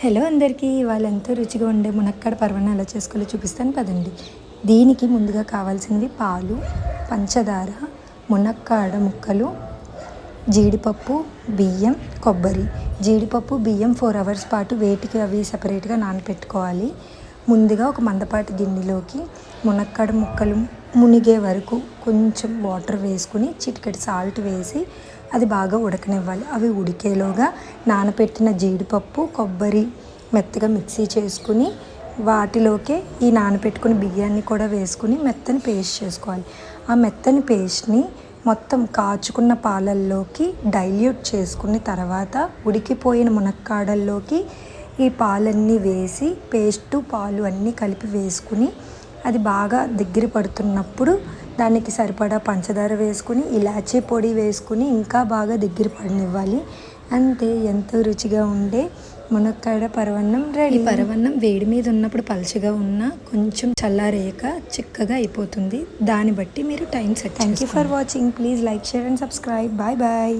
Hello అందరికీ ఇవాళ ఎంతో రుచిగా ఉండే మునక్కాడ పర్వణం ఎలా చేసుకోవాలో చూపిస్తాను పదండి. దీనికి ముందుగా కావాల్సినవి పాలు పంచదార మునక్కాడ ముక్కలు జీడిపప్పు బియ్యం కొబ్బరి. జీడిపప్పు బియ్యం ఫోర్ అవర్స్ పాటు వేటికి అవి సపరేట్గా నానపెట్టుకోవాలి. ముందుగా ఒక మందపాటి గిన్నెలోకి మునక్కాడ ముక్కలు మునిగే వరకు కొంచెం వాటర్ వేసుకుని చిటికెట్ సాల్ట్ వేసి అది బాగా ఉడకనివ్వాలి. అవి ఉడికేలోగా నానపెట్టిన జీడిపప్పు కొబ్బరి మెత్తగా మిక్సీ చేసుకుని వాటిలోకే ఈ నానపెట్టుకుని బియ్యాన్ని కూడా వేసుకుని మెత్తని పేస్ట్ చేసుకోవాలి. ఆ మెత్తని పేస్ట్ని మొత్తం కాచుకున్న పాలల్లోకి డైల్యూట్ చేసుకున్న తర్వాత ఉడికిపోయిన మునక్కాడల్లోకి ఈ పాలన్నీ వేసి పేస్టు పాలు అన్నీ కలిపి వేసుకుని అది బాగా దగ్గర పడుతున్నప్పుడు దానికి సరిపడా పంచదార వేసుకుని ఇలాచీ పొడి వేసుకుని ఇంకా బాగా దగ్గర పడనివ్వాలి. అంతే ఎంతో రుచిగా ఉండే మునక్కాడ పరవన్నం రెడీ. పరవన్నం వేడి మీద ఉన్నప్పుడు పలుచగా ఉన్న కొంచెం చల్లారేయక చిక్కగా అయిపోతుంది. దాన్ని బట్టి మీరు time set thank you for watching please like share and subscribe bye bye